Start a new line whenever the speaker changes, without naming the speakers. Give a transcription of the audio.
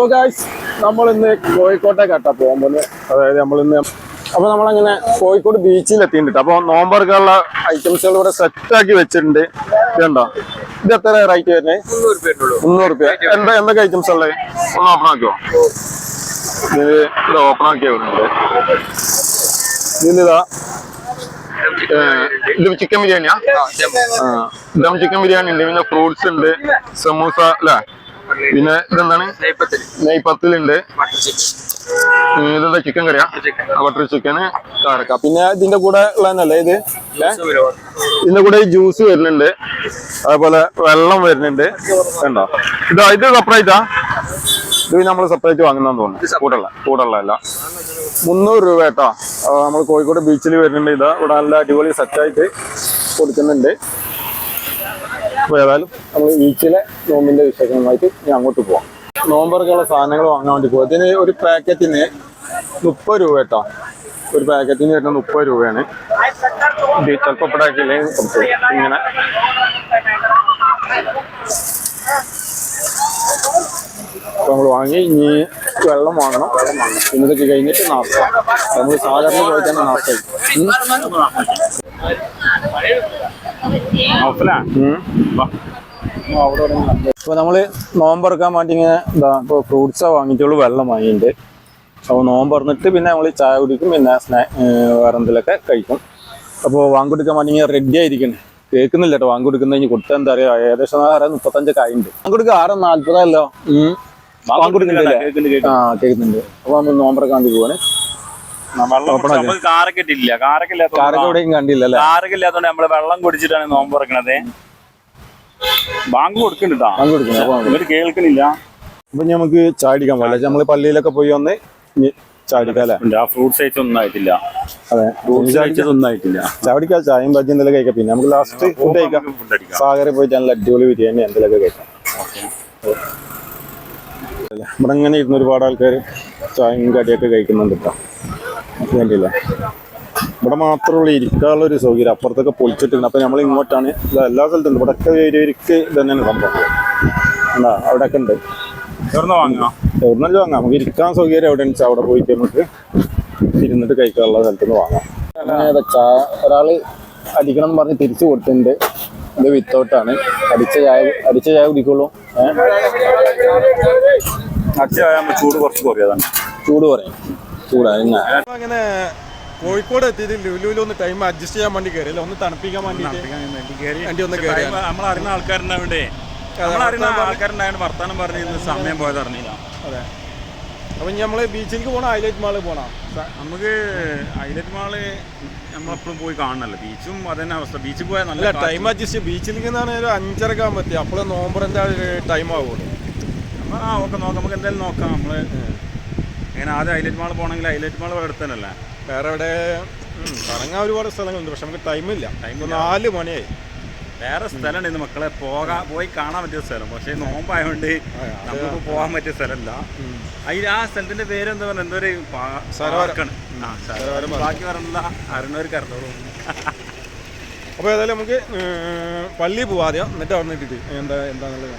അപ്പൊ ഗായ്സ് നമ്മൾ ഇന്ന് പോകാൻ പോകുമ്പോൾ അതായത് നമ്മൾ ഇന്ന് അപ്പൊ നമ്മളങ്ങനെ കോഴിക്കോട് ബീച്ചിൽ എത്തിയിട്ടുണ്ട്. അപ്പൊ നോമ്പർക്കുള്ള ഐറ്റംസുകൾ ഇവിടെ സെറ്റ് ആക്കി വെച്ചിട്ടുണ്ട്. ഇതുണ്ടോ ഇത് എത്ര റേറ്റ് വരുന്നത് മുന്നൂറ് രൂപ എന്താ എന്തൊക്കെ ഐറ്റംസ് ഉള്ളത് ഒന്ന് ഓപ്പൺ ആക്കിയോ ഇത് ഇത് ഓപ്പൺ ആക്കിയാ വരുന്നുണ്ട് ഇതിലിതാ ഇത് ചിക്കൻ ബിരിയാണിയാ ദം ചിക്കൻ ബിരിയാണി ഉണ്ട്. പിന്നെ ഫ്രൂട്ട്സ് ഉണ്ട്. സമൂസ അല്ലേ? പിന്നെ ഇതെന്താണ്? നെയ്പത്തിലുണ്ട് ഇതെന്താ ചിക്കൻ കറിയാ? ബട്ടർ ചിക്കന് കാരക്ക. പിന്നെ ഇതിന്റെ കൂടെ ഉള്ളതന്നല്ലേ ഇത്? ഇതിന്റെ കൂടെ ജ്യൂസ് വരുന്നുണ്ട്. അതേപോലെ വെള്ളം വരുന്നുണ്ട്. കണ്ടോ? ഇതാ ഇത് സെപ്പറേറ്റാ ഇത് നമ്മൾ സെപ്പറേറ്റ് വാങ്ങുന്നതെന്ന് തോന്നുന്നു. കൂടല്ല കൂടല്ല മുന്നൂറ് രൂപ കേട്ടോ. നമ്മൾ കോഴിക്കോട് ബീച്ചിൽ വരുന്നുണ്ട്. ഇതാ ഇവിടെ നല്ല അടിപൊളി സെറ്റായിട്ട് കൊടുക്കുന്നുണ്ട്. ഏതായാലും നമ്മൾ ഈച്ചിലെ നോമ്പിന്റെ വിശേഷങ്ങളുമായിട്ട് ഞാൻ അങ്ങോട്ട് പോവാം. നോമ്പറക്കുള്ള സാധനങ്ങൾ വാങ്ങാൻ വേണ്ടി പോകും ഇതിന് ഒരു പാക്കറ്റിന് മുപ്പത് രൂപ കേട്ടോ. ഒരു പാക്കറ്റിന് വരുന്ന മുപ്പത് രൂപയാണ്. ചിലപ്പോൾ ഇവിടെ കുറച്ച് ഇങ്ങനെ. നമ്മൾ വാങ്ങി. ഇനി വെള്ളം വാങ്ങണം. പിന്നെ കഴിഞ്ഞിട്ട് നാസ്ത. നമ്മൾ സാധാരണ പോയി തന്നെ നാസ്ത ഇപ്പൊ നമ്മൾ നോമ്പറക്കാൻ വേണ്ടി ഇങ്ങനെ എന്താ ഇപ്പൊ ഫ്രൂട്ട്സാ വാങ്ങിയിട്ടുള്ളൂ വെള്ളം വാങ്ങിയിട്ടുണ്ട് അപ്പോൾ നോമ്പ് ഇറന്നിട്ട് പിന്നെ നമ്മൾ ചായ കുടിക്കും പിന്നെ സ്നാ വേറെ എന്തെങ്കിലുമൊക്കെ കഴിക്കും. അപ്പോൾ വാങ്ങിക്കൊടുക്കാൻ വേണ്ടി ഇങ്ങനെ റെഡി ആയിരിക്കണേ. കേൾക്കുന്നില്ല കേട്ടോ വാങ്ങിക്കൊടുക്കുന്ന കഴിഞ്ഞ് കൊടുത്താൽ എന്താ പറയാ ഏകദേശം ആറ് മുപ്പത്തഞ്ചൊക്കെ ആയിട്ടുണ്ട് വാങ്ങിക്കൊടുക്കുക ആറ് നാല്പതല്ലോ വാങ്ങിക്കൊടുക്കുന്നില്ലേ ആ കേൾക്കുന്നുണ്ട്. അപ്പൊ നമ്മൾ നോമ്പറക്കാൻ വേണ്ടി പോവാണ്.
വെള്ളം കുടിച്ച് നമുക്ക് കാറൊക്കെ ഇട്ടില്ല കാറൊക്കെ
കാരൊക്കെ
ഇല്ലാത്ത
എവിടെയും കണ്ടില്ല അല്ലേ?
കാറൊക്കെ ഇല്ലാത്തോണ്ട് നമ്മൾ വെള്ളം കുടിച്ചിട്ടാണ് നോമ്പ് തുറക്കണത്. ബാങ്ക് ഇവർ കേൾക്കണില്ല.
അപ്പൊ ഇനി നമുക്ക് ചാടിക്കാൻ പാടില്ല നമ്മൾ പള്ളിയിലൊക്കെ പോയി വന്ന് ഇനി ചാടിക്കാം അല്ലേ?
ഉണ്ട്. ആ ഫ്രൂട്ട്സ് ഒന്നും ആയിട്ടില്ല.
അതെ.
ഫ്രൂട്ട്സ് കഴിച്ചതൊന്നും ആയിട്ടില്ല.
ചാടിക്കാം ചായയും ബജ്ജി എന്തെങ്കിലും കഴിക്കാം. പിന്നെ നമുക്ക് ലാസ്റ്റ് ഫുഡ് കഴിക്കാം.
ഫുഡ് അടിക്കാം.
സാഗറിൽ പോയിട്ട് നല്ല അടിപൊളി ബിരിയാണി എന്തെങ്കിലുമൊക്കെ കഴിക്കാം. അല്ലേ? ഇവിടെ ഇങ്ങനെ ഇരുന്ന് ഒരുപാട് ആൾക്കാർ ചായയും കടിയൊക്കെ കഴിക്കുന്നുണ്ട് കേട്ടോ വേണ്ടിയില്ല. ഇവിടെ മാത്രമുള്ള ഇരിക്കാനുള്ള ഒരു സൗകര്യം. അപ്പുറത്തൊക്കെ പൊളിച്ചിട്ടുണ്ട് അപ്പൊ നമ്മൾ ഇങ്ങോട്ടാണ് എല്ലാ സ്ഥലത്തും ഇവിടെ ഒക്കെ ഇരിക്ക് ഇത് തന്നെയാണ് സംഭവം. എന്താ അവിടെ ഒക്കെ ഉണ്ട്.
എവിടുന്ന് വാങ്ങാം
എവിടുന്നല്ല വാങ്ങാം നമുക്ക് ഇരിക്കാൻ സൗകര്യം എവിടെ വെച്ചാൽ അവിടെ പോയിട്ട് നമുക്ക് ഇരുന്നിട്ട് കഴിക്കാനുള്ള സ്ഥലത്തുനിന്ന് വാങ്ങാം. അങ്ങനെ ചായ ഒരാൾ അടിക്കണം എന്ന് പറഞ്ഞ് തിരിച്ചു കൊടുത്തിട്ടുണ്ട്. ഇത് വിത്തൗട്ടാണ്. അടിച്ച ചായ അടിച്ച ചായ കുടിക്കുള്ളൂ.
അച്ഛാകുമ്പോ ചൂട് കുറച്ച് കുറയാതാണ്.
ചൂട് പറയാം. ചൂടാണ് അങ്ങനെ കോഴിക്കോട് എത്തിയിട്ട് ലുലുവിലൊന്ന് ടൈം അഡ്ജസ്റ്റ് ചെയ്യാൻ വേണ്ടി കയറി ഒന്ന് തണുപ്പിക്കാൻ വേണ്ടി വണ്ടി ഒന്ന് കയറി
നമ്മൾ അറിയുന്ന ആൾക്കാരുണ്ടാവണ്ടേ നമ്മൾ അറിയുന്ന ആൾക്കാരുണ്ടായത് വർത്താനം പറഞ്ഞ് സമയം പോയത് അറിഞ്ഞില്ല.
അതെ. അപ്പൊ നമ്മൾ നമ്മൾ ബീച്ചിലേക്ക് പോണ ഹൈലൈറ്റ് മാളിൽ പോണ?
നമുക്ക് ഹൈലൈറ്റ് മാൾ നമ്മളെപ്പോഴും പോയി കാണണല്ലോ. ബീച്ചും അതന്നെ അവസ്ഥ. ബീച്ചിൽ പോയാൽ നല്ല
ടൈം അഡ്ജസ്റ്റ് ബീച്ചിലേക്ക് എന്നാണ് ഒരു അഞ്ചരക്ക് ആകുമ്പോൾ എത്തി അപ്പോൾ നോമ്പറിന്റെ ടൈം ആവുള്ളൂ.
കാ- ആ ഓക്കെ നോക്കാം. നമുക്ക് എന്തായാലും നോക്കാം. നമ്മൾ ഇങ്ങനെ ആദ്യം ഹൈലൈറ്റ് മാൾ പോകണമെങ്കിൽ ഹൈലൈറ്റ് മാൾ അടുത്ത് തന്നെയല്ലേ
വേറെ ഇവിടെ കറങ്ങാൻ ഒരുപാട് സ്ഥലങ്ങളുണ്ട് പക്ഷെ നമുക്ക് ടൈമില്ല ടൈം നാല് മണിയായി.
വേറെ സ്ഥലമുണ്ട് ഇന്ന് മക്കളെ. പോകാൻ പോയി കാണാൻ പറ്റിയ സ്ഥലം. പക്ഷേ നോമ്പായതുകൊണ്ട് നമുക്ക് പോകാൻ പറ്റിയ സ്ഥലമല്ല. അതിൽ ആ സ്ഥലത്തിന്റെ പേര് എന്താ പറയുക? എന്തോ ഒരു സരോവരക്കാണ്. ബാക്കി പറഞ്ഞ അറിയുന്നവർക്ക് അറിഞ്ഞോളൂ
അപ്പോൾ ഏതായാലും നമുക്ക് പള്ളി പോവാദ്യം എന്നിട്ട് അവിടെ നിന്ന് ഇട്ടിട്ട് എന്താ എന്താന്നുള്ളത്